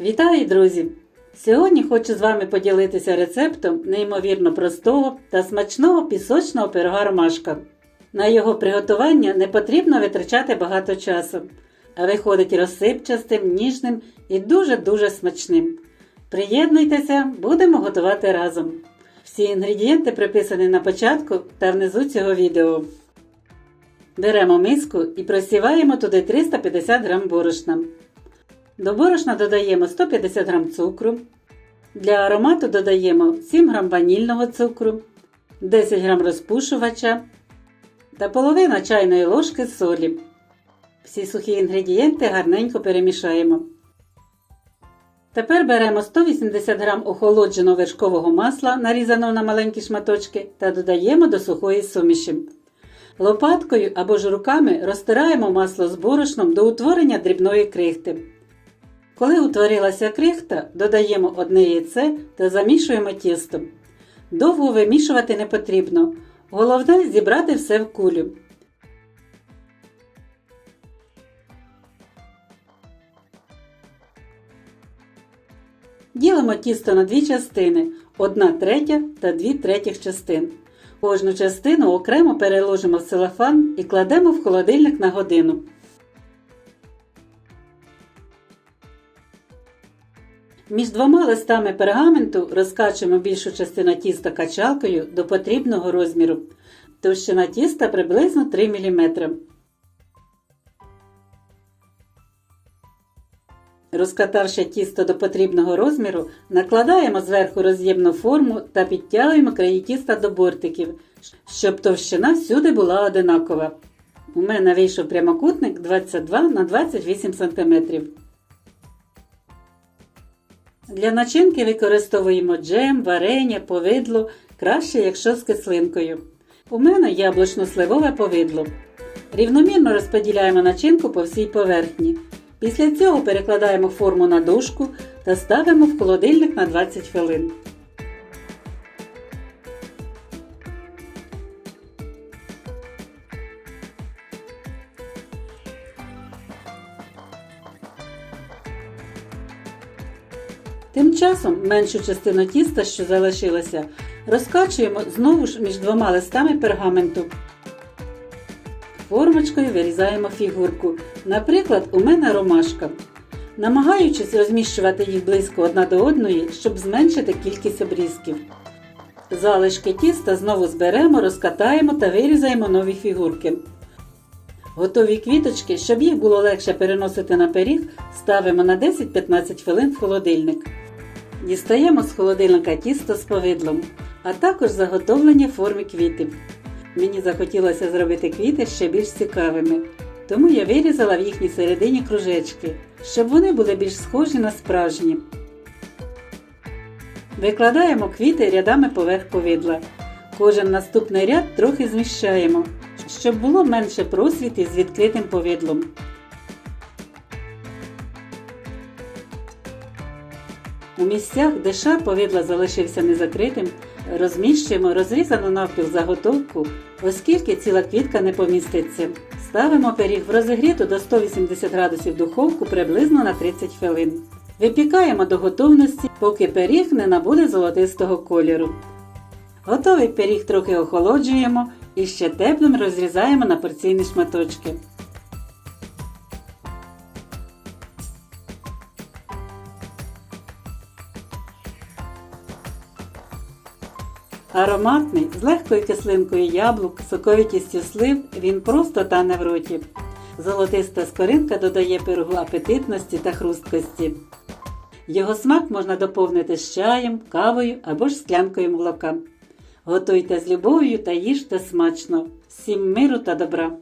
Вітаю, друзі! Сьогодні хочу з вами поділитися рецептом неймовірно простого та смачного пісочного пирога ромашка. На його приготування не потрібно витрачати багато часу, а виходить розсипчастим, ніжним і дуже-дуже смачним. Приєднуйтеся, будемо готувати разом. Всі інгредієнти приписані на початку та внизу цього відео. Беремо миску і просіваємо туди 350 г борошна. До борошна додаємо 150 г цукру. Для аромату додаємо 7 г ванільного цукру, 10 г розпушувача та половина чайної ложки солі. Всі сухі інгредієнти гарненько перемішаємо. Тепер беремо 180 г охолодженого вершкового масла, нарізаного на маленькі шматочки, та додаємо до сухої суміші. Лопаткою або ж руками розтираємо масло з борошном до утворення дрібної крихти. Коли утворилася крихта, додаємо одне яйце та замішуємо тісто. Довго вимішувати не потрібно. Головне зібрати все в кулю. Ділимо тісто на дві частини, одна третя та дві третіх частин. Кожну частину окремо переложимо в целофан і кладемо в холодильник на годину. Між двома листами пергаменту розкачуємо більшу частину тіста качалкою до потрібного розміру. Товщина тіста приблизно 3 мм. Розкатавши тісто до потрібного розміру, накладаємо зверху роз'ємну форму та підтягуємо краї тіста до бортиків, щоб товщина всюди була одинакова. У мене вийшов прямокутник 22 на 28 см. Для начинки використовуємо джем, варення, повидло, краще, якщо з кислинкою. У мене яблучно-сливове повидло. Рівномірно розподіляємо начинку по всій поверхні. Після цього перекладаємо форму на дошку та ставимо в холодильник на 20 хвилин. Тим часом меншу частину тіста, що залишилося, розкачуємо знову ж між двома листами пергаменту. Формочкою вирізаємо фігурку. Наприклад, у мене ромашка. Намагаючись розміщувати їх близько одна до одної, щоб зменшити кількість обрізків. Залишки тіста знову зберемо, розкатаємо та вирізаємо нові фігурки. Готові квіточки, щоб їх було легше переносити на пиріг, ставимо на 10-15 хвилин в холодильник. Дістаємо з холодильника тісто з повидлом, а також заготовлені в формі квітів. Мені захотілося зробити квіти ще більш цікавими, тому я вирізала в їхній середині кружечки, щоб вони були більш схожі на справжні. Викладаємо квіти рядами поверх повидла. Кожен наступний ряд трохи зміщаємо, щоб було менше просвітів з відкритим повидлом. У місцях, де шар повидла залишився незакритим, розміщуємо розрізану навпіл заготовку, оскільки ціла квітка не поміститься. Ставимо пиріг в розігріту до 180 градусів духовку приблизно на 30 хвилин. Випікаємо до готовності, поки пиріг не набуде золотистого кольору. Готовий пиріг трохи охолоджуємо і ще теплим розрізаємо на порційні шматочки. Ароматний, з легкою кислинкою яблук, соковитістю слив, він просто тане в роті. Золотиста скоринка додає пирогу апетитності та хрусткості. Його смак можна доповнити з чаєм, кавою або ж склянкою молока. Готуйте з любов'ю та їжте смачно. Всім миру та добра!